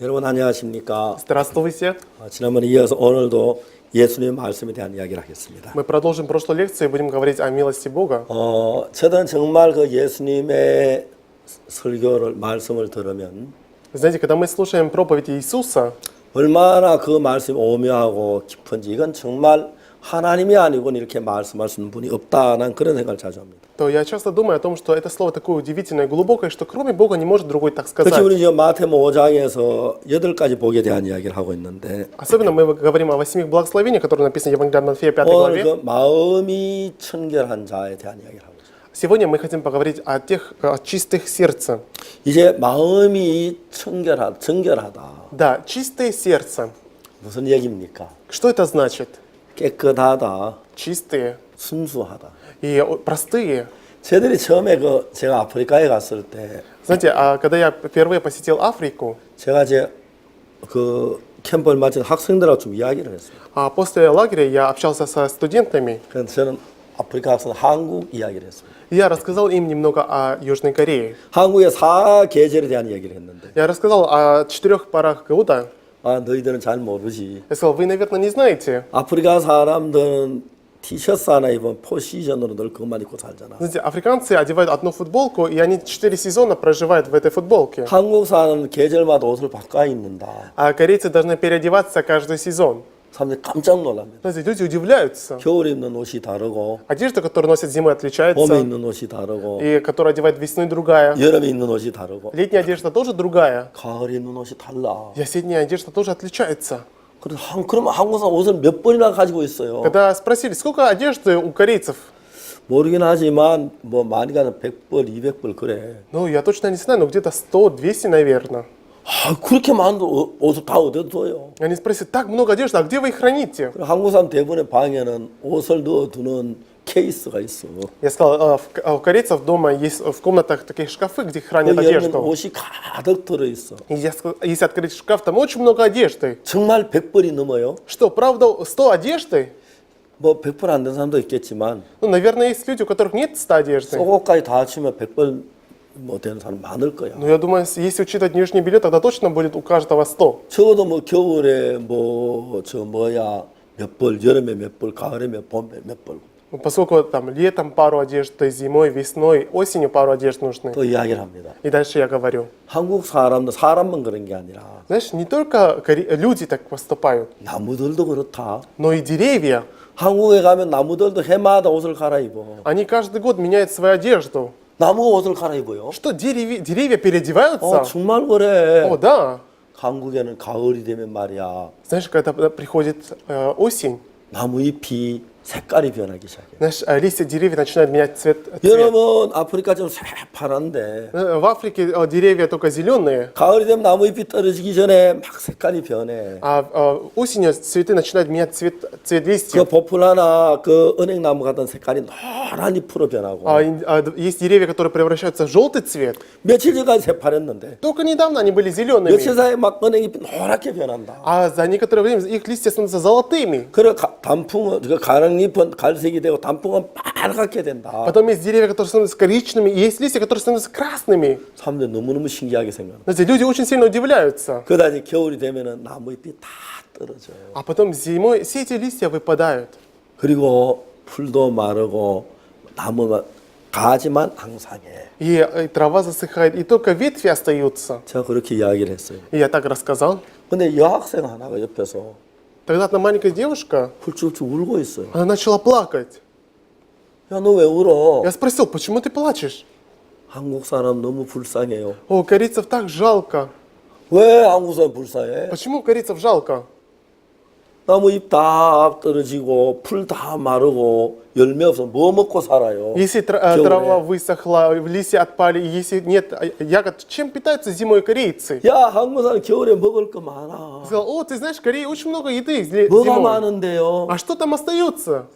여러분 안녕하십니까? Здравствуйте. 어, 지난번에 이어서 오늘도 예수님의 말씀에 대한 이야기를 하겠습니다. Мы продолжим прошлую лекцию и будем говорить о милости Бога. 어, 저는 정말 그 예수님의 설교를 말씀을 들으면 Знаете, когда мы слушаем проповедь Иисуса, 얼마나 그 말씀이 오묘하고 깊은지 이건 정말 하나님이 아니고는 이렇게 말씀할 수 있는 분이 없다는 그런 생각을 자주 합니다. то я часто думаю о том, что это слово такое удивительное, глубокое, что кроме Бога не может другой так 특히 сказать. 우리 지금 마태모 5장에서 여덟 가지 복에 대한 이야기를 하고 있는데 Особенно мы говорим о восьми благословениях, которые написаны в Евангелии от Матфея 5 오늘 главе. 그 마음이 청결한 자에 대한 이야기를 하고 있습니다. Сегодня мы хотим поговорить о тех о чистых сердца. 이제 마음이 청결하, 정결하다. Да, чистое сердце. 무슨 얘기입니까? Что это значит? 깨끗하다, Чистые 순수하다. и о, простые. 저들이 처음에 그 제가 아프리카에 갔을 때 Знаете, а когда я впервые посетил Африку, 제가 이제 그 캠프를 마친 학생들하고 좀 이야기를 했어요. а после лагеря я общался со студентами, 그래서 저는 아프리카 학생 한국 이야기를 했습니다. и я рассказал им немного о Южной Корее. 한국의 사 계절에 대한 이야기를 했는데 Я рассказал о четырех порах года. 아 너희들은 잘 모르지. Я сказал, вы, наверное, не знаете. 아프리카 사람들은 티셔츠 하나 입으면 포시즌으로 늘 그것만 입고 살잖아. Знаете, африканцы одевают одну футболку, и они четыре сезона проживают в этой футболке. 한국 사람은 계절마다 옷을 바꿔 입는다. А корейцы должны переодеваться каждый сезон. 사람들이 깜짝 놀랍니다. Знаете, люди удивляются. 겨울에 입는 옷이 다르고 Одежда, которую носят зимой, 봄에 отличается. 입는 옷이 다르고 И которую одевают весной, другая. 여름에 입는 옷이 다르고 Летняя одежда тоже другая. 가을에 입는 옷이 달라. И осенняя одежда тоже отличается. 그럼 한 그러면 한국 사람 옷을 몇 번이나 가지고 있어요. Когда спросили, сколько одежды у корейцев? 모르긴 하지만 뭐 많이 가는 100벌, 200벌 그래. Ну, я точно не знаю, но где-то 100, 200, наверное. 아, 그렇게 많은 옷- 옷을 다 어디다 둬요? Они спросят, так много одежды, а где вы их храните? 그리고 한국 사람 대부분의 방에는 옷을 넣어두는 케이스가 있어. Я сказал, «А, в- а у корейцев дома есть в комнатах такие шкафы, где хранят 그 열면 одежду. 옷이 가득 들어있어. И я сказал, если открыть шкаф, там очень много одежды. 정말 100벌이 넘어요. Что, правда, 100 одежды? 뭐 100벌 안 된 사람도 있겠지만 Ну, наверное, есть люди, у которых нет 100 одежды. 속옷까지 다 합치면 100벌 뭐 되는 사람 많을 거야. Но я думаю, если учитывать нижнее белье, тогда точно будет у каждого 100. 적어도 뭐 겨울에 뭐 저 뭐야 몇 벌, 여름에 몇 벌, 가을에 몇 벌, 몇 벌. Ну, Поскольку там летом пару одежды, зимой, весной, осенью пару одежд нужны. 또 이야기를 합니다. И дальше я говорю. 한국 사람도 사람만 그런 게 아니라 Знаешь, не только коре- люди так поступают, 나무들도 그렇다. но и деревья. 한국에 가면 나무들도 해마다 옷을 갈아입어. Они каждый год меняют свою одежду. 나무가 옷을 갈아입어요. Что, деревья, деревья 어, переодеваются? 정말 그래. О, да. 한국에는 가을이 되면 말이야. Знаешь, когда приходит э, осень, 나무 잎이 색깔이 변하기 시작해. знаешь, э, листья деревьев начинают менять цвет. цвет. 여러분 아프리카처럼 새파란데 Э, В Африке э, деревья только зеленые, 가을이 되면 나무 잎이 떨어지기 전에 막 색깔이 변해. а э, осенью цветы начинают менять цвет, цвет 그 листьев. 보풀하나 그 은행나무 같은 색깔이 노란 잎으로 변하고 А, и- а, д- есть деревья, которые превращаются в желтый цвет. 며칠 전까지 새파랬는데 Только недавно они были 며칠 зелеными. 사이에 막 은행잎이 노랗게 변한다. А за некоторое время их листья становятся золотыми. 그래 가- 단풍은 그 가 랑잎은 갈색이 되고 단풍은 빨갛게 된다. Потом есть деревья, которые становятся коричневыми, и есть листья, которые становятся красными. 사람들 너무너무 신기하게 생각해. Знаете, люди очень сильно удивляются. 그러다 이제 겨울이 되면은 나무 잎이 다 떨어져요. А потом зимой все эти листья выпадают. 그리고 풀도 마르고 나무만 가지만 항상해. И э, трава засыхает, и только ветви остаются. 제가 그렇게 이야기를 했어요. И я так рассказал. 근데 여학생 하나가 옆에서 Тогда одна маленькая девушка, 훌쭉훌쭉 울고 있어요. она начала плакать. 야, 너 왜 울어? Я спросил, почему ты плачешь? 한국 사람 너무 불쌍해요. О, корейцев так жалко. 왜 한국 사람 불쌍해? Почему корейцев жалко? 나무 잎 다 떨어지고 풀 다 마르고 열매 없어 뭐 먹고 살아요? Если тра- э, 겨울에. трава высохла, листья отпали, и если нет э, ягод, чем питаются зимой корейцы? 야 한국 사람 겨울에 먹을 거 많아. Сказал, о, ты знаешь, в Корее очень много еды зле- 뭐가 зимой. 많은데요? А что там остается?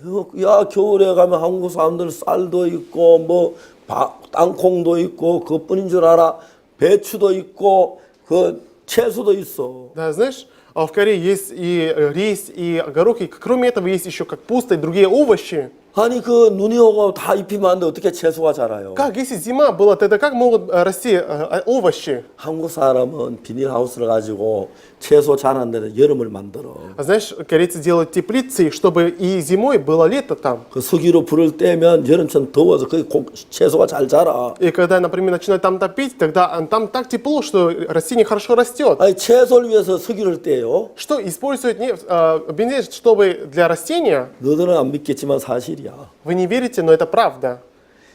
야 겨울에 가면 한국 사람들 쌀도 있고 뭐 바- 땅콩도 있고 그뿐인 줄 알아. 배추도 있고 그 채소도 있어. Да, знаешь, а в Корее есть и э, рис, и горох, и кроме этого есть еще капуста и другие овощи. 아니 그 눈이 오고 다 잎이 많은데 어떻게 채소가 자라요? Как, если зима была, тогда как могут э, расти э, овощи? 한국 사람은 비닐하우스를 가지고 채소 자라는 데는 여름을 만들어. А знаешь, корейцы делают теплицы, чтобы и зимой было лето там. 그 석유로 불을 떼면 여름처럼 더워서 거기 고- 채소가 잘 자라. И когда, например, начинают там топить, тогда а, там так тепло, что растение хорошо растет. 아니 채소를 위해서 석유를 떼요. Что используют нефть, э, бензин, чтобы для растения? 너들은 안 믿겠지만 사실이야. Вы не верите, но это правда.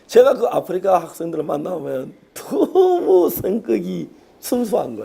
제가 그 아프리카 학생들을 만나면 너무 성격이 순수한 거예요.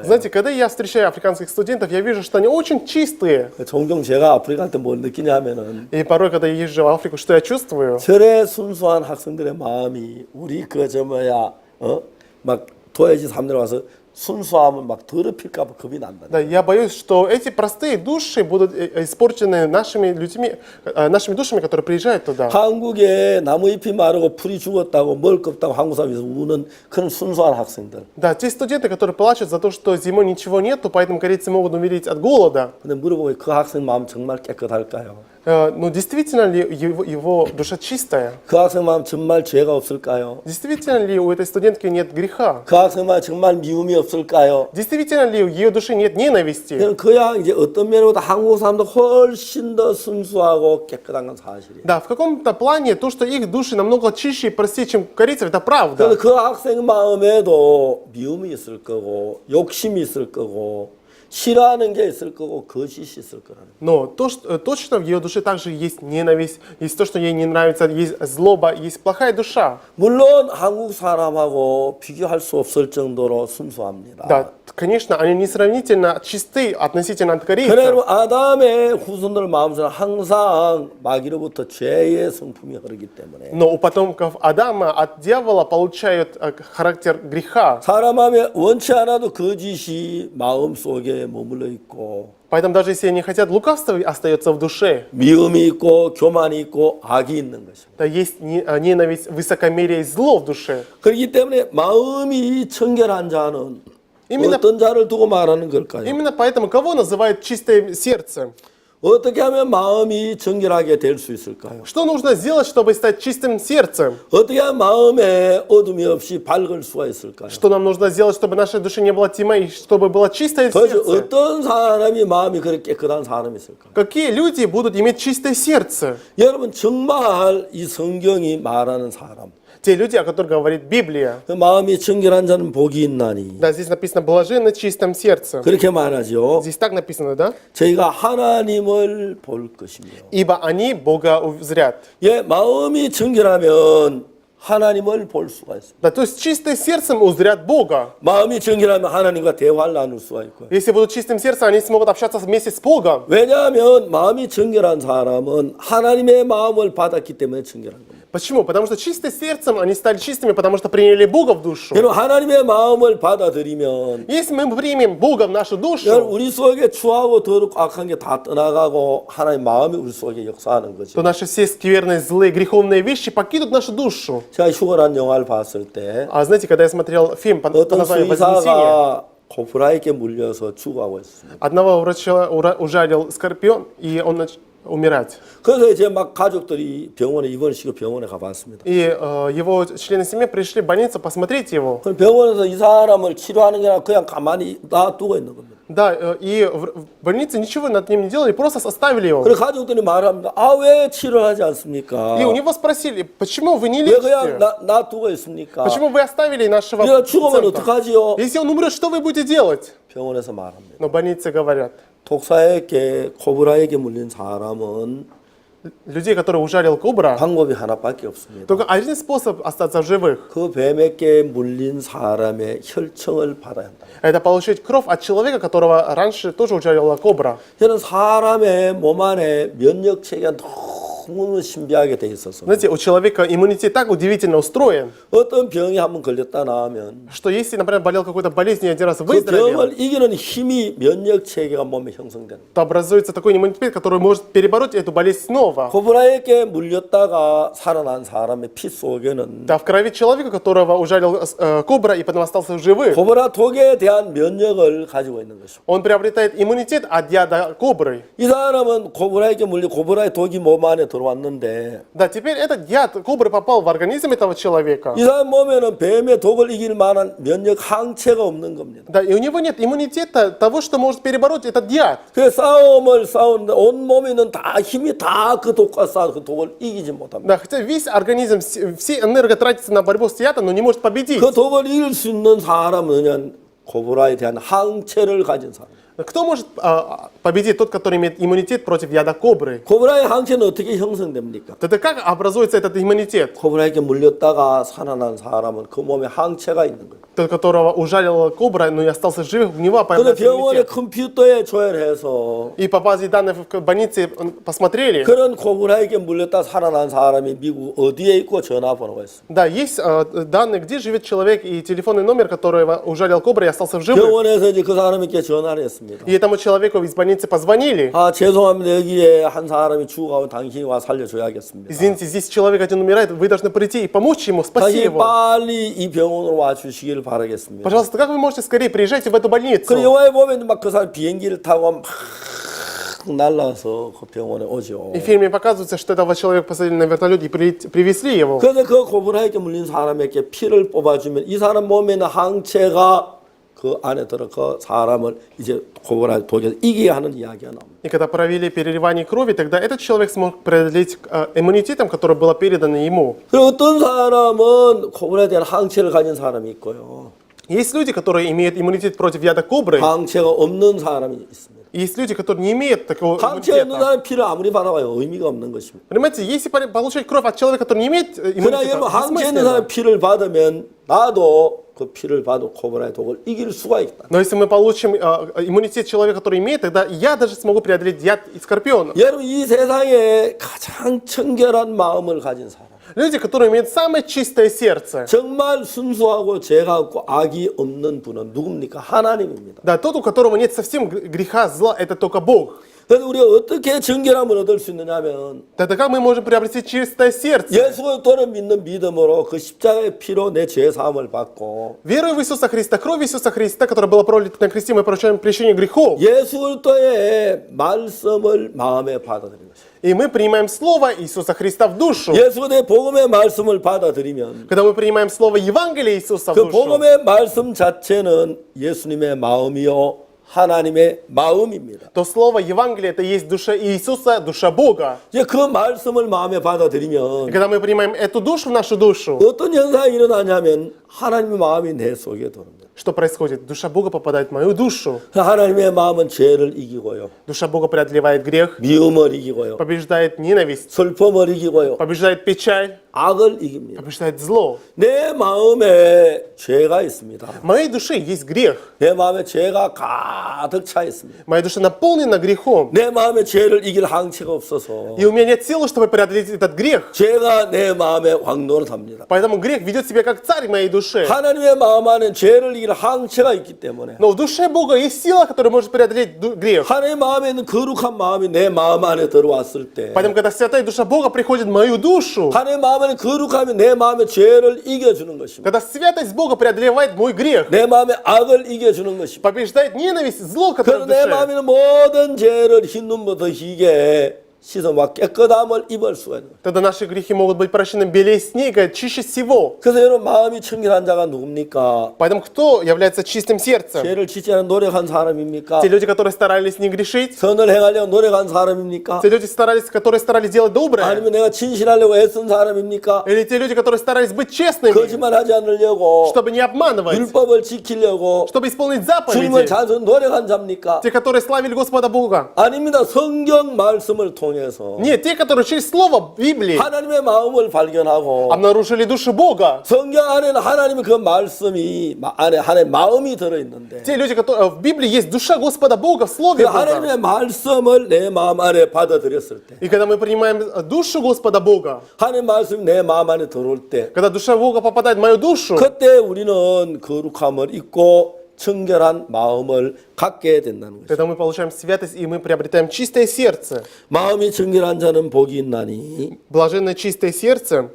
Знаете, когда я встречаю африканских студентов, я вижу, что они очень чистые. 종종 제가 아프리카 갈 때 뭘 느끼냐면은 И порой, когда я езжу в Африку, что я чувствую? 저래 순수한 학생들의 마음이 우리 그 저 뭐야 어막 도해지 삼내로 와서 순수함을 막 더럽힐까 봐 겁이 난다. Да, я боюсь, что эти простые души будут э, испорчены нашими людьми, э, нашими душами, которые приезжают туда. 한국에 나무 잎이 마르고 풀이 죽었다고 먹을 거 없다고 한국 사람에서 우는 그런 순수한 학생들. Да, те студенты, которые плачут за то, что зимой ничего нету, поэтому корейцы могут умереть от голода. 근데 물어보면 그 학생 마음 정말 깨끗할까요? Э, Но действительно ли его, его душа чистая? 그 학생 마음 정말 죄가 없을까요? Действительно ли у этой студентки нет греха? 그 학생 마음 정말 미움이 없을까요? Действительно ли у ее души нет ненависти? 그냥 그야 이제 어떤 면으로도 한국 사람도 훨씬 더 순수하고 깨끗한 건 사실이에요. Да, в каком-то плане то, что их души намного чище и простее, чем у корейцев, это правда. 그래서 그 학생 마음에도 미움이 있을 거고 욕심이 있을 거고 싫어하는 게 있을 거고 거짓이 있을 거라는. Но то, что, э, точно в ее душе также есть ненависть, есть то, что ей не нравится, есть злоба, есть плохая душа. 물론 한국 사람하고 비교할 수 없을 정도로 순수합니다. Да, конечно, они несравнительно чисты относительно от корейцев. 그래로 아담의 후손들 마음속에 항상 마귀로부터 죄의 성품이 흐르기 때문에 Но у потомков Адама от дьявола получают э, характер греха. 사람 마음에 원치 않아도 거짓이 마음 속에 머물러 있고 Поэтому даже если они хотят, лукавство остается в душе. 미움이 있고 교만이 있고 악이 있는 것입니다. Да, есть не- э, ненависть, высокомерие и зло в душе. 그렇기 때문에 마음이 청결한 자는 이민아- 어떤 자를 두고 말하는 걸까요? Именно поэтому кого называют чистое сердце? 어떻게 하면 마음이 정결하게 될 수 있을까요? Что нужно сделать, чтобы стать чистым сердцем? 어떻게 하면 마음에 어둠이 없이 밝을 수가 있을까요? Что нам нужно сделать, чтобы в нашей душе не было тьмы, и чтобы было чистое 도대체 сердце? 어떤 사람이 마음이 그렇게 깨끗한 사람이 있을까요? Какие люди будут иметь чистое сердце? 여러분 정말 이 성경이 말하는 사람 Те люди, о которых говорит Библия. 그 마음이 정결한 자는 복이 있나니 Да, здесь написано «блаженны чистым сердцем». 그렇게 말하죠. Здесь так написано, да? 저희가 하나님을 볼 것이며 Ибо они Бога узрят. 예, 마음이 정결하면 하나님을 볼 수가 있습니다. Да, то есть чистым сердцем узрят Бога. 마음이 정결하면 하나님과 대화를 나눌 수가 있고요. Если будут чистым сердцем, они смогут общаться вместе с Богом. 왜냐하면 마음이 정결한 사람은 하나님의 마음을 받았기 때문에 정결한 겁니다. Почему? Потому что чистым сердцем они стали чистыми, потому что приняли Бога в душу. 여러분 하나님의 마음을 받아들이면 Если мы примем Бога в нашу 여러분 душу, 우리 속에 추하고 더럽고 악한 게 다 떠나가고 하나님 마음이 우리 속에 역사하는 거죠. то наши все скверные, злые, греховные вещи покинут нашу душу. 제가 휴거란 영화를 봤을 때 А знаете, когда я смотрел фильм под, под 어떤 названием «Вознесение», 수의사가 고프라에게 물려서 죽어가고 있습니다. одного врача ура- ужалил скорпион, и он начал умирать. 그래서 이제 막 가족들이 병원에 입원시키고 병원에 가봤습니다. И э, его члены семьи пришли в больницу посмотреть его. 그 병원에서 이 사람을 치료하는 게 아니라 그냥 가만히 놔두고 있는 겁니다. Да, э, и в, в больнице ничего над ним не делали, просто оставили его. 그래서 가족들이 말합니다. 아 왜 치료하지 않습니까? И у него спросили, почему вы не 왜 그냥 лечите? 나, 놔두고 있습니까? Почему вы оставили нашего 얘가 죽으면 пациента? 어떡하지요? Если он умрет, что вы будете делать? 병원에서 말합니다. Но больницы говорят, 독사에게 코브라에게 물린 사람은 людей, которые ужалил кобра, 방법이 하나밖에 없습니다. только один способ остаться в живых. 그 뱀에게 물린 사람의 혈청을 받아야 한다. Это получить кровь от человека, которого раньше тоже ужалила кобра. 저는 사람의 몸 안에 면역 체계가 너무 신비하게 돼 있어서 Знаете, у человека иммунитет так удивительно устроен, 어떤 병이 한번 걸렸다 나면 что если, например, болел какой-то болезнью и один раз 그 выздоровел, 병을 이기는 힘이 면역 체계가 몸에 형성되는 거예요. то образуется такой иммунитет, который может перебороть эту болезнь снова. 코브라에게 물렸다가 살아난 사람의 피 속에는 Да, в крови человека, которого ужалил э, кобра и потом остался в живых, 코브라 독에 대한 면역을 가지고 있는 것입니다. он приобретает иммунитет от яда кобры. 이 사람은 코브라에게 물려 코브라의 독이 몸 안에 들어왔는데 Да, теперь этот яд кобры попал в организм этого человека. 이 사람 몸에는 뱀의 독을 이길 만한 면역 항체가 없는 겁니다. Да, и у него нет иммунитета того, что может перебороть этот яд. 그 싸움을 싸우는데 온 몸에 있는 다 힘이 다 그 독과 싸워 그 독을 이기지 못합니다. Да, хотя весь организм, все все энерго тратится на борьбу с ядом, но не может победить. 그 독을 이길 수 있는 사람은 그냥 코브라에 대한 항체를 가진 사람. Кто может а, победить? Тот, который имеет иммунитет против яда кобры. 코브라의 항체는 어떻게 형성됩니까? Тогда как образуется этот иммунитет? 코브라에게 물렸다가 살아난 사람은 그 몸에 항체가 있는 거예요. Тот, которого ужалила кобра, но не остался жив, у него 근데 появляется 병원의 иммунитет. 컴퓨터에 조회해서 И по базе данных в больнице м, посмотрели. 그런 코브라에게 물렸다 살아난 사람이 미국 어디에 있고 전화번호가 있습니다. Да, есть а, данные, где живет человек и телефонный номер, которого ужалил кобра и остался в живых. 병원에서 이제 그 사람에게 전화를 했습니다. И этому человеку из больницы позвонили. 아 죄송합니다 여기에 한 사람이 죽어가고 당신이 와 살려줘야겠습니다. Извините, здесь человек один умирает, вы должны прийти и помочь ему, спасти 당신이 его. 빨리 이 병원으로 와 주시기를 바라겠습니다. Пожалуйста, как вы можете скорее приезжайте в эту 그 больницу? 영화에 보면 막 그 사람 비행기를 타고 막 날라서 그 병원에 오죠. И в фильме показывается, что этого человека посадили на вертолет и при- привезли его. 그래서 그 코브라에게 물린 사람에게 피를 뽑아주면 이 사람 몸에 있는 항체가 그 안에 들어 그 사람을 이제 코브라 독에서 이기게 하는 이야기가 나옵니다. И когда провели переливание крови, тогда этот человек смог преодолеть э, иммунитетом, который было передано ему. 그리고 어떤 사람은 코브라에 대한 항체를 가진 사람이 있고요. Есть люди, которые имеют иммунитет против яда кобры, 항체가 없는 사람이 있습니다. и есть люди, которые не имеют такого 항체 없는 иммунитета. 사람 피를 아무리 받아봐요 의미가 없는 것입니다. Понимаете, если по- получать кровь от человека, который не имеет э, 그러나 иммунитета, 여러분 항체 있는 бессмысленно. 사람 피를 받으면 나도 그 피를 받아 코브라의 독을 이길 수가 있다. Но если мы получим э, иммунитет человека, который имеет, тогда я даже смогу преодолеть яд и скорпиона. 여러분 이 세상에 가장 청결한 마음을 가진 사람 Люди, которые имеют самое чистое сердце. 정말 순수하고 죄가 없고 악이 없는 분은 누굽니까? 하나님입니다. Да, тот, у которого нет совсем гр- греха, зла, это только Бог. 그래서 우리가 어떻게 정결함을 얻을 수 있느냐면 Тогда как мы можем приобрести чистое сердце? 예수 그리스도를 믿는 믿음으로 그 십자가의 피로 내 죄 사함을 받고 Веруя в Иисуса Христа, кровь Иисуса Христа, которая была пролита на кресте, мы прощаем прещение грехов. 예수 그리스도의 말씀을 마음에 받아들이는 것이죠. И мы принимаем Слово Иисуса Христа в душу. 예수 그리스도의 복음의 말씀을 받아들이면 Когда мы принимаем Слово Евангелия Иисуса в 그 душу, 복음의 말씀 자체는 예수님의 마음이요 하나님의 마음입니다. то Слово Евангелия это есть душа Иисуса, душа Бога. 이제 그 말씀을 마음에 И 받아들이면 когда мы принимаем эту душу в нашу душу, 어떤 현상이 일어나냐면 하나님의 마음이 내 속에 들어옵니다. что происходит? Душа Бога попадает в мою душу. 하나님의 마음은 죄를 이기고요. Душа Бога преодолевает грех, 미움을 이기고요. побеждает ненависть, 슬픔을 이기고요. побеждает печаль, 악을 이깁니다. побеждает зло. 내 마음에 죄가 있습니다. В моей душе есть грех. 내 마음에 죄가 가득 차 있습니다. Моя душа наполнена грехом. 내 마음에 죄를 이길 항체가 없어서 И у меня нет силы, чтобы преодолеть этот грех. 죄가 내 마음에 왕노릇합니다. Поэтому грех ведет себя как царь в моей душе. 하나님의 마음 안에 죄를 이길 항체가 있기 때문에 Но в душе Бога есть сила, которая может преодолеть ду- грех. 하나님의 마음에 있는 거룩한 마음이 내 마음 안에 들어왔을 때 Поэтому, когда святая душа Бога приходит в мою душу, 하나님의 마음 안에 거룩함이 내 마음의 죄를 이겨주는 것입니다. когда святость Бога преодолевает мой грех, 내 마음의 악을 이겨주는 것입니다. побеждает ненависть, зло, которое 그래서 в 내 душе. 마음에 있는 모든 죄를 흰 눈부터 희게 씻어와 깨끗함을 입을 수가 있는 거예요. Тогда наши грехи могут быть прощены белее снега, чище всего. 그래서 여러분 마음이 청결한 자가 누굽니까? Поэтому кто является чистым сердцем? 죄를 짓지 않은 노력한 사람입니까? Те люди, которые старались не грешить, 선을 행하려고 노력한 사람입니까? те люди, старались, которые старались делать доброе, 아니면 내가 진실하려고 애쓴 사람입니까? или те люди, которые старались быть честными, 거짓말하지 않으려고 чтобы не обманывать, 율법을 지키려고 чтобы исполнить 주님을 заповеди, 자주 노력한 자입니까? те, которые славили Господа Бога. 아닙니다. 성경 말씀을 통해 서 Нет, те, которые через Слово Библии 하나님의 마음을 발견하고 обнаружили душу Бога. 성경 안에는 하나님의 그 말씀이 마- 안에 하나님의 마음이 들어 있는데 Те люди, которые в Библии есть душа Господа Бога в 그 Слове Бога. 하나님의 말씀을 내 마음 안에 받아들였을 때 И когда мы принимаем э, душу Господа Бога, 하나님의 말씀이 내 마음 안에 들어올 때 когда душа Бога попадает в мою душу, 그때 우리는 거룩함을 잊고 청결한 마음을 갖게 된다는 것이죠. тогда мы получаем святость и мы приобретаем чистое сердце. 마음이 청결한 자는 복이 있나니 Блаженное чистое сердце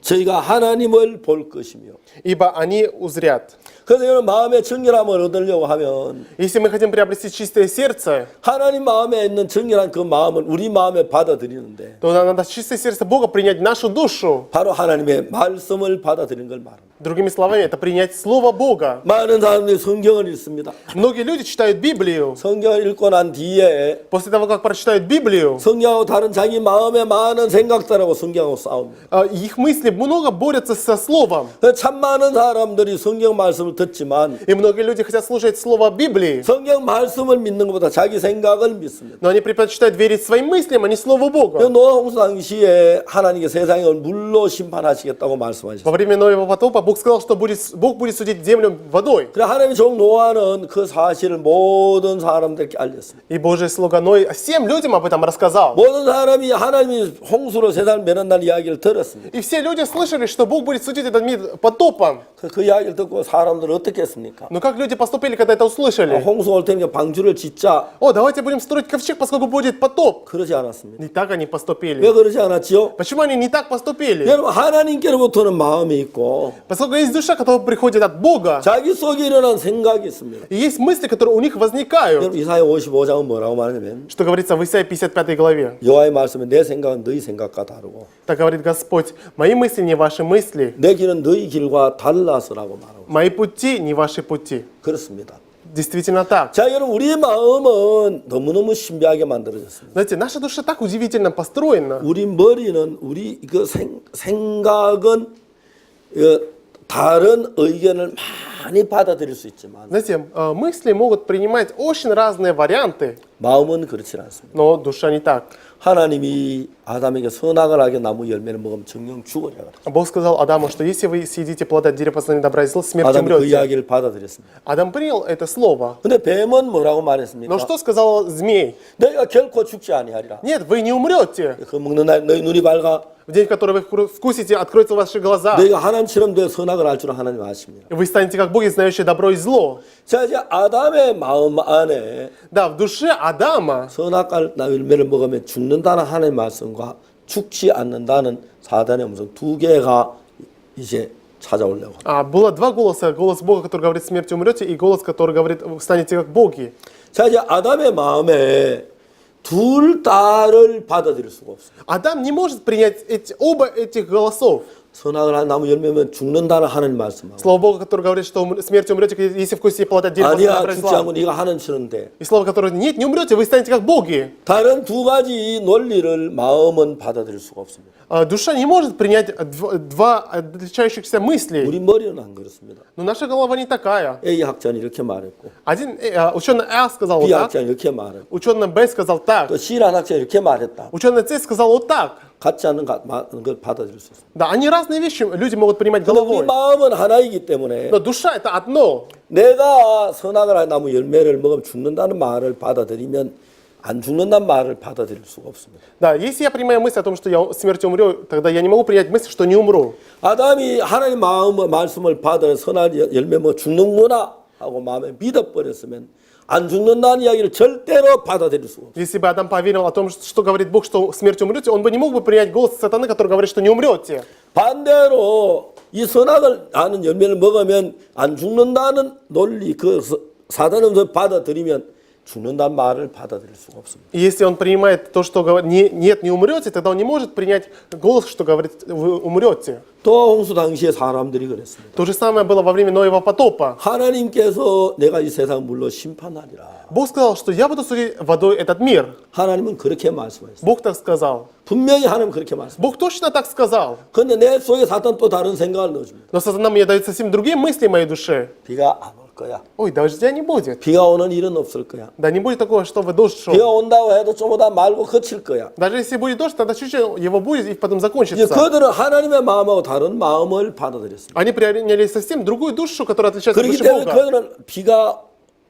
저희가 하나님을 볼 것이며 ибо они узрят. 그래서 여러분 마음의 정결함을 얻으려고 하면 Если мы хотим приобрести чистое сердце, 하나님 마음에 있는 정결한 그 마음을 우리 마음에 받아들이는데 то надо чистое сердце Бога принять в нашу душу. 바로 하나님의 말씀을 받아들이는 걸 말합니다. Другими словами, это принять Слово Бога. 많은 사람들이 성경을 읽습니다. Многие люди читают Библию. 성경을 읽고 난 뒤에 После того, как прочитают Библию, 성경하고 다른 자기 마음의 많은 생각들하고 성경하고 싸웁니다. э, их мысли много борются со Словом. 그래서 참 많은 사람들이 성경 말씀을 듣지만 И многие люди хотят слушать Слово Библии, 성경 말씀을 믿는 것보다 자기 생각을 믿습니다. но они предпочитают верить своим мыслям, а не Слову Бога. 노아 홍수 당시에 하나님께 세상을 물로 심판하시겠다고 말씀하셨어요. Во время Нового потопа Бог сказал, что будет, Бог будет судить землю водой. 그래 하나님의 종 노아는 그 사실을 모든 사람들에게 알렸습니다. И Божий слуга Ной всем людям об этом рассказал. 모든 사람이 하나님이 홍수로 세상을 멸한다는 이야기를 들었습니다. И все люди слышали, что Бог будет судить этот мир потопом. 그, 그 이야기를 듣고 사람 들은 어떻게 했습니까? Но как люди поступили, когда это 아, услышали? 홍수 올 테니까 방주를 짓자. О, давайте будем строить ковчег, поскольку будет потоп. 그러지 않았습니다. Не так они 왜 поступили. 그러지 않았지요? Почему они не так поступили? 여러분 하나님께로부터는 마음이 있고 Поскольку есть душа, которая приходит от Бога, 자기 속에 일어난 생각이 있습니다. и есть мысли, которые у них возникают. 여러분 이사야 55장은 뭐라고 말하냐면 Что говорится в Исаии 55 главе. 여호와의 말씀은 내 생각은 너희 생각과 다르고 Так говорит Господь, мои мысли не ваши мысли, 내 길은 너희 길과 달라서라고 말하고 мои пути не ваши пути. 그렇습니다. Действительно так. 자 여러분 우리의 마음은 너무너무 신비하게 만들어졌습니다. Знаете, наша душа так удивительно построена. 우리 머리는 우리 그 생, 생각은 어, 다른 의견을 많이 받아들일 수 있지만 Знаете, э, мысли могут принимать очень разные варианты, 마음은 그렇지 않습니다. но душа не так. 하나님이 아담에게 선악을 하게 나무 열매를 먹으면 정령 죽으리라 그랬어요. Бог сказал Адаму, что если вы съедите плод от дерева познания добра и зла, смерть 아담이 그 умрете. 이야기를 받아들였습니다. Адам принял это слово. 근데 뱀은 뭐라고 말했습니까? Но что сказал змей? 너희가 결코 죽지 아니하리라. Нет, вы не умрете. 그 먹는 날 너희 눈이 밝아 В день, в который вы вкру- вкусите, откроются ваши глаза. 너희가 하나님처럼 되어 선악을 알 줄은 하나님 아십니다. И Вы станете как боги, знающие добро и зло. 자 이제 아담의 마음 안에 Да, в душе Адама 선악과 열매를 먹으면 죽는다는 하나님의 말씀과 죽지 않는다는 사단의 음성 두 개가 이제 찾아오려고. 합니다. а, было два голоса. Голос Бога, который говорит, смерть умрете, и голос, который говорит, вы станете как боги. 자 이제 아담의 마음에 둘 다를 받아들일 수가 없어요. Адам не может принять эти, оба этих голосов. 선악을 한 나무 열매면 죽는다는 하나님 말씀하고 Слово Бога, которое говорит, что ум- смерть умрете, если вкусите плод от дерева познания 아니야 добра и 죽지 зла. 않고 네가 하나님처럼 돼. И слово, которое нет, не умрете, вы станете как боги. 다른 두 가지 논리를 마음은 받아들일 수가 없습니다. А, Душа не может принять дв- два отличающихся мысли. 우리 머리는 안 그렇습니다. Но наша голова не такая. A 학자는 이렇게 말했고 Один э, а, ученый А сказал вот B так, 학자는 이렇게 말했고 ученый Б сказал так, 또 C 라는 학자는 이렇게 말했다. ученый С сказал вот так. 같지 않은 가- 마- 걸 받아들일 수 있습니다. Да, они разные вещи люди могут принимать 근데 우리 головой. 마음은 하나이기 때문에 Но душа это одно. 내가 선악을 한 나무 열매를 먹으면 죽는다는 말을 받아들이면 안 죽는다는 말을 받아들일 수가 없습니다. Да, если я принимаю мысль о том, что я смертью умру, тогда я не могу принять мысль, что не умру. 아담이 하나님 마음 말씀을 받아 선악 열매 먹어 죽는구나 하고 마음에 믿어버렸으면 안 죽는다는 이야기를 절대로 받아들일 수가 없어요. Если бы Адам поверил о том, что, что говорит Бог, что смертью умрете, он бы не мог бы принять голос сатаны, который говорит, что не умрете. 반대로 이 선악을 아는 열매를 먹으면 안 죽는다는 논리 그 서- 사단의 음성을 받아들이면 죽는다는 말을 받아들일 수가 없습니다. И если он принимает то, что говорит, не, нет, не умрете, тогда он не может принять голос, что говорит, вы умрете. 또 홍수 당시에 사람들이 그랬습니다. То же самое было во время Ноева потопа. 하나님께서 내가 이 세상 물로 심판하리라. Бог сказал, что я буду судить водой этот мир. 하나님은 그렇게 말씀하셨어요. Бог так сказал. 분명히 하나님 그렇게 말씀. Бог точно так сказал. 근데 내 속에 사탄 또 다른 생각을 넣어줍니다. Но сатана мне дает совсем другие мысли в моей душе. 비가 안 올 거야. Ой, дождя не будет. 비가 오는 일은 없을 거야. Да не будет такого, чтобы дождь шел. 비가 온다고 해도 좀 오다 말고 그칠 거야. Даже если будет дождь, тогда чуть-чуть его будет и потом 이제 закончится. 그들은 하나님의 마음하고 다른 마음을 받아들였습니다. Они приняли совсем другую душу, которая отличается от 그렇기 души 때문에 Бога. 그들은 비가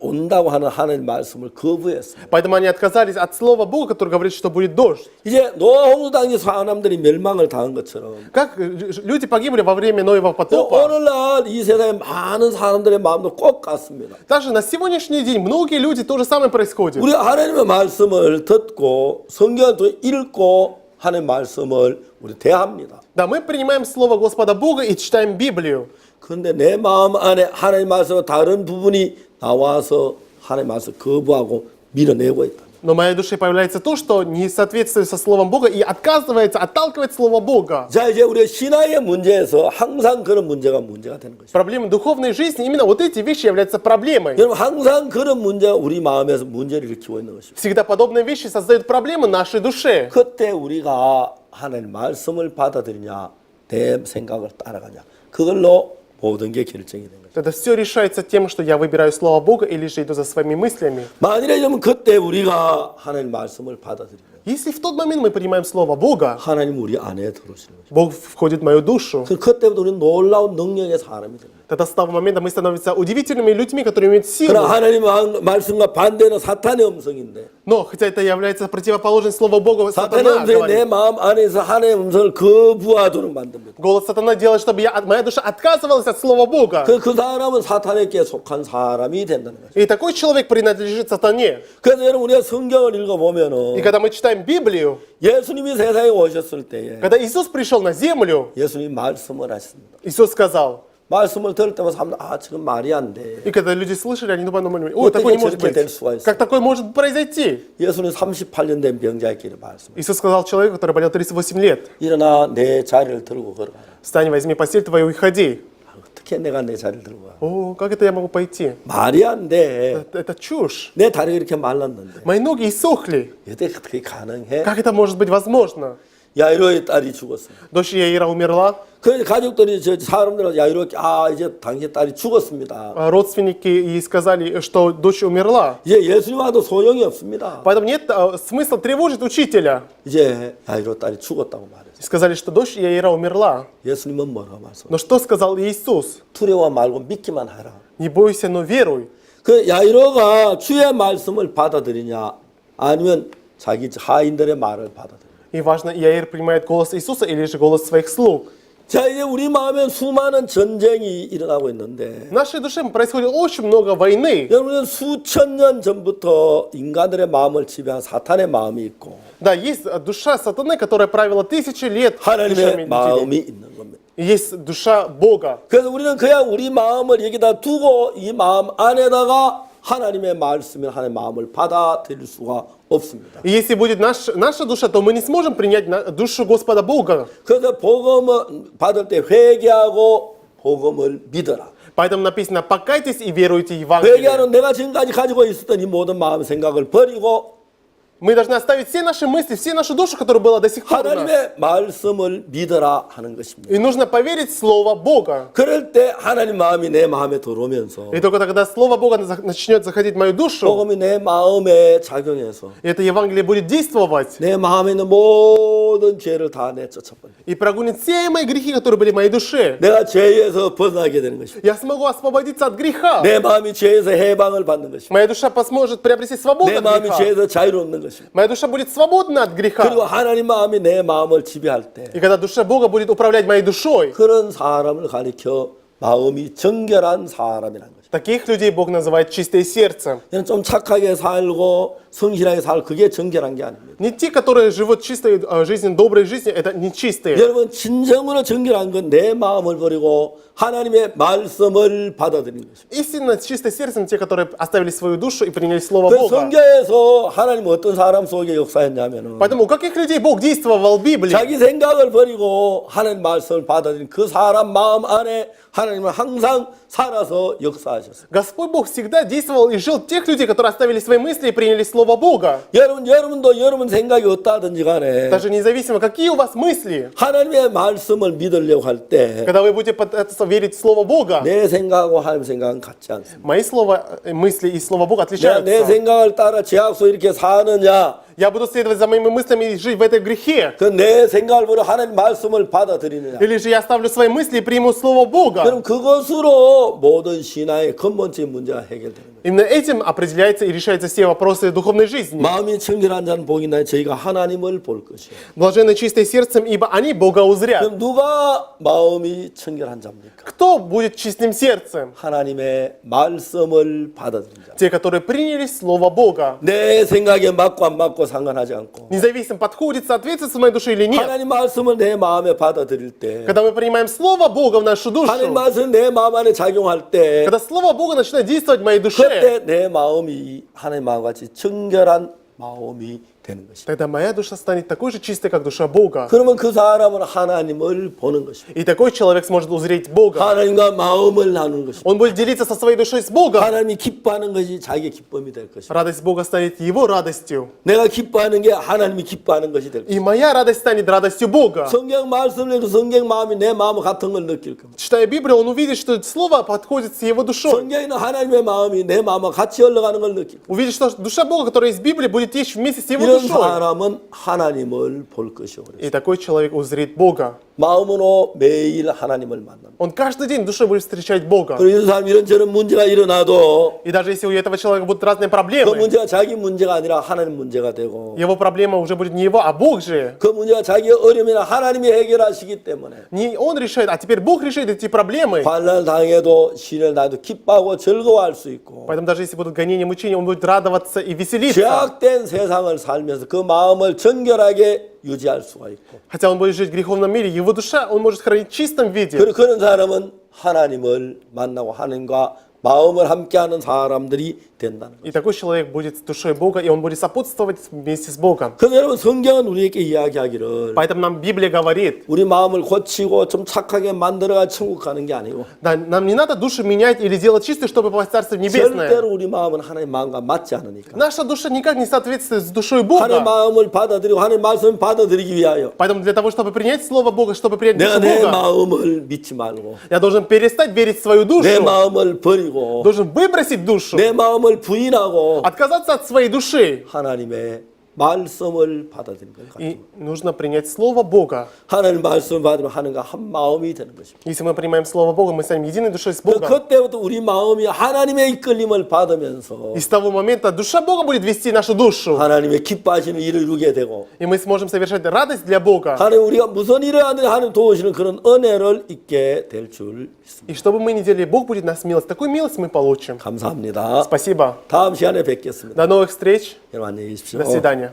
온다고 하는 하나님 말씀을 거부했습니다. Поэтому они отказались от слова Бога, который говорит, что будет дождь. 이제 노아 홍수 당시 사람들이 멸망을 당한 것처럼 Как э, люди погибли во время Ноева 또 потопа. 오늘날 이 세상에 많은 사람들의 마음도 꼭 같습니다. Даже на сегодняшний день многие люди то же самое происходит. 우리 하나님의 말씀을 듣고 성경을 또 읽고 하나님 말씀을 우리 대합니다. Да, мы принимаем Слово Господа Бога и читаем Библию. 그런데 내 마음 안에 하나님 말씀과 다른 부분이 나와서 하나님 말씀 거부하고 밀어내고 있다. Но в моей душе появляется то, что не соответствует со Словом Бога и отказывается, отталкивает Слово Бога. 자 이제 우리 신앙의 문제에서 항상 그런 문제가 문제가 되는 것이죠. Проблема духовной жизни, именно вот эти вещи являются проблемой. 여러분 항상 그런 문제가 우리 마음에서 문제를 일으키고 있는 것이죠. Всегда подобные вещи создают проблемы нашей душе. 그때 우리가 하나님 말씀을 받아들이냐 내 생각을 따라가냐 그걸로 모든 게 결정이 된 거죠. Это все решается тем, что я выбираю Слово Бога или же иду за своими мыслями. 만일에 좀 그때 우리가 하나님 말씀을 받아들이면 Если в тот момент мы принимаем Слово Бога, 하나님 우리 안에 들어오시는 거죠. Бог входит в мою душу, 그 그때부터 우리는 놀라운 능력의 사람이 됩니다. тогда с того момента мы становимся удивительными людьми, которые имеют силу. 그러나 하나님 의 말씀과 반대는 사탄의 음성인데 Но, хотя это является противоположность Слова Бога, 사탄의 сатана 음성이 говорит. 내 마음 안에서 하나님의 음성을 거부하도록 만듭니다. Голос сатана делает, чтобы я, моя душа отказывалась от Слова Бога. 그, 그 사람은 사탄에게 속한 사람이 된다는 거죠. И такой человек принадлежит сатане. 그래서 여러분 우리가 성경을 И 읽어보면은 когда мы читаем Библию, 예수님이 세상에 오셨을 때에 когда Иисус пришел на землю, 예수님이 말씀을 하셨습니다. Иисус сказал, 말씀을 들을 때마다 사람들 아 지금 말이 안 돼. и когда люди слышали, они думали, ой, Вот такое не такие может человеки быть. 될 수가 있어. Как такое может произойти? 예수님 38년 된 병자에게 말씀. Иисус сказал человеку, который болел 38 лет, 일어나 내 자리를 들고 걸어가라. встань, возьми постель твою и ходи. 아, 어떻게 내가 내 자리를 들고 가? О, как это я могу пойти? 말이 안 돼. Это, это чушь. 내 다리가 이렇게 말랐는데 Мои ноги иссохли. 어떻게 그게 가능해? Как это может быть возможно? 야이로의 딸이 죽었습니다. Дочь Яира умерла, 그 가족들이 저 사람들은 야이로께 아 이제 당신 딸이 죽었습니다. а родственники ей сказали, что дочь умерла. 이제 예수님 와도 소용이 없습니다. Поэтому нет а, смысла тревожить учителя. 이제 야이로 딸이 죽었다고 말했어요. Сказали, что дочь Яира умерла. 예수님은 뭐라고 말씀? Но что сказал Иисус? 두려워 말고 믿기만 하라. Не бойся, но веруй. 그 야이로가 주의 말씀을 받아들이냐 아니면 자기 하인들의 말을 받아들이냐. И важно, Яир принимает голос Иисуса или же голос своих слуг. 자 이제 우리 마음에 수많은 전쟁이 일어나고 있는데 В нашей душе происходит очень много войны. 여러분은 수천 년 전부터 인간들의 마음을 지배한 사탄의 마음이 있고 Да, есть а, душа сатаны, которая правила тысячи лет 하나님의 душами людей. 마음이 있는 겁니다. И Есть душа Бога. 그래서 우리는 그냥 우리 마음을 여기다 두고 이 마음 안에다가 하나님의 말씀이 하나님의 마음을 받아들일 수가 없습니다. И если будет наш, наша душа, то мы не сможем принять на- душу Господа Бога. 그래서 복음을 받을 때 회개하고 복음을 믿어라. Поэтому написано, покайтесь и веруйте Евангелие. 회개하는 내가 지금까지 가지고 있었던 이 모든 마음 생각을 버리고 Мы должны оставить все наши мысли, все нашу душу, которая была до сих пор у нас. 하나님의 말씀을 믿어라 하는 것입니다. И нужно поверить в Слово Бога. 그럴 때 하나님 마음이 내 마음에 들어오면서 И только тогда Слово Бога за- начнет заходить в мою душу, 복음이 내 마음에 작용해서 и это Евангелие будет действовать 내 마음에 있는 모든 죄를 다 내쫓아버려. и прогонит все мои грехи, которые были в моей душе. 내가 죄에서 벗어나게 되는 것입니다. Я смогу освободиться от греха. 내 마음이 죄에서 해방을 받는 것입니다. Моя душа посможет приобрести свободу 내 от 마음이 греха. 죄에서 자유로운 것입니다. Моя душа будет свободна от 그리고 греха. 하나님 마음이 내 마음을 지배할 때 И когда душа Бога будет управлять моей душой, 그런 사람을 가리켜 마음이 정결한 사람이라는 거죠. таких людей Бог называет чистое сердце. 그냥 좀 착하게 살고 성실하게 살고 그게 정결한 게 아닙니다. Не те, которые живут чистой э, жизнью, доброй жизнью, это не чистые. 여러분 진정으로 정결한 건 내 마음을 버리고 하나님의 말씀을 받아들이는 것입니다. Истинно чистое сердцем те, которые оставили свою душу и приняли Слово 그 Бога. 성경에서 하나님 어떤 사람 속에 역사했냐면은 Поэтому у каких людей Бог действовал в Библии? 자기 생각을 버리고 하나님 말씀을 받아들인 그 사람 마음 안에 하나님은 항상 살아서 역사하셨어요. Господь Бог всегда действовал и жил в тех людей, которые оставили свои мысли и приняли Слово Бога. 여러분, 여러분도 여러분 생각이 어떠하든지 간에 Даже независимо, какие у вас мысли. 하나님의 말씀을 믿으려고 할 때 내 Когда вы будете пытаться верить в Слово Бога, 생각하고 하나님 생각은 같지 않습니다. мои слова, э, мысли и Слово Бога 내가 내 отличаются. 생각을 따라 제약소 이렇게 사느냐 Я буду следовать за моими мыслями и жить в этой грехе. 그 내 생각을 버려 하나님 말씀을 받아들이느냐 Или же я оставлю свои мысли и приму Слово Бога. 그럼 그것으로 모든 신앙의 근본적인 문제가 해결되는 거예요. Именно этим определяется и решаются все вопросы духовной жизни. 마음이 청결한 자는 복이 나요. 저희가 하나님을 볼 것이요. Блаженны чистые сердцем, ибо они Бога узрят. 그럼 누가 마음이 청결한 자입니까? Кто будет чистым сердцем? 하나님의 말씀을 받아들인 자. Те, которые приняли Слово Бога. 내 생각에 맞고 안 맞고 상관하지 않고 Независимо, подходит, соответствует с моей душе или нет. 하나님 말씀을 내 마음에 받아들일 때 Когда мы принимаем Слово Бога в нашу душу, 하나님 말씀 내 마음 안에 작용할 때 когда Слово Бога начинает действовать в моей душе, 그때 내 마음이 하나님 마음과 같이 청결한 마음이 되는 것입니다. тогда моя душа станет такой же чистой, как душа Бога. 그러면 그 사람은 하나님을 보는 것입니다. И такой человек сможет узреть Бога. 하나님과 마음을 나누는 것입니다. Он будет делиться со своей душой с Богом. 하나님이 기뻐하는 것이 자기의 기쁨이 될 것입니다. Радость Бога станет его радостью. 내가 기뻐하는 게 하나님이 기뻐하는 것이 될 것입니다. И моя радость станет радостью Бога. 성경 말씀을 해도 성경 마음이 내 마음 같은 걸 느낄 겁니다. Читая Библию, он увидит, что Слово подходит с его душой. 성경에는 하나님의 마음이 내 마음과 같이 흘러가는 걸 느끼고 Увидит, что душа Бога, которая есть в Библии, будет течь вместе с его 이런 душой. 사람은 하나님을 볼 것이오. 그래서 И такой человек узрит Бога. 마음으로 매일 하나님을 만납니다. Он каждый день душой будет встречать Бога. 그리고 이런 사람 이런저런 문제가 일어나도 И даже если у этого человека будут разные 그 проблемы, 문제가 자기 문제가 아니라 하나님 문제가 되고 его проблема уже будет не его, а Бог же. 그 문제가 자기 어려움이나 하나님이 해결하시기 때문에 Не он решает, а теперь Бог решит эти проблемы. 환란 당해도 시련을 나도 기뻐하고 즐거워할 수 있고 Поэтому даже если будут гонения, мучения, он будет радоваться и веселиться. 죄악된 세상을 살면서 그 마음을 정결하게 유지할 수가 있고 Хотя он будет жить в греховном мире, его душа он может хранить в чистом виде. 그런 그런 사람은 하나님을 만나고 하나님과 마음을 함께하는 사람들이 된다는 거예요. И такой человек будет с душой Бога, и он будет сопутствовать вместе с Богом. 그래서 여러분 성경은 우리에게 이야기하기를 Поэтому нам Библия говорит, 우리 마음을 고치고 좀 착하게 만들어가 천국 가는 게 아니고 да, нам не надо душу менять или делать чистой, чтобы попасть в Царство Небесное. 절대로 우리 마음은 하나님 마음과 맞지 않으니까 Наша душа никак не соответствует с душой 하나님 Бога. 마음을 받아들이고 하나님 말씀을 받아들이기 위하여 Поэтому для того, чтобы принять Слово Бога, чтобы принять 내가 душу 내 Бога, 마음을 믿지 말고 я должен перестать верить в свою 내 душу, 마음을 버리고 должен выбросить душу, 내 마음을 부인하고 отказаться от своей души. 하나님의 말씀을 받아들이는 거예요. И нужно принять Слово Бога. 하나님 말씀을 받으면 하나님과 한 마음이 되는 것입니다. Если мы принимаем Слово Бога, мы станем единой душой с 그- Богом. 그때부터 우리 마음이 하나님의 이끌림을 받으면서 И с того момента душа Бога будет вести нашу душу. 하나님의 기뻐하시는 일을 이루게 되고 И мы сможем совершать радость для Бога. 하나님 우리가 무슨 일을 하든 하나님 도우시는 그런 은혜를 있게 될 줄 믿습니다. И что бы мы ни делали, Бог будет нас милость. Такую милость мы получим. 감사합니다. Спасибо. 다음 시간에 뵙겠습니다. До новых встреч. 여러분 안녕히 계십시오. До свидания.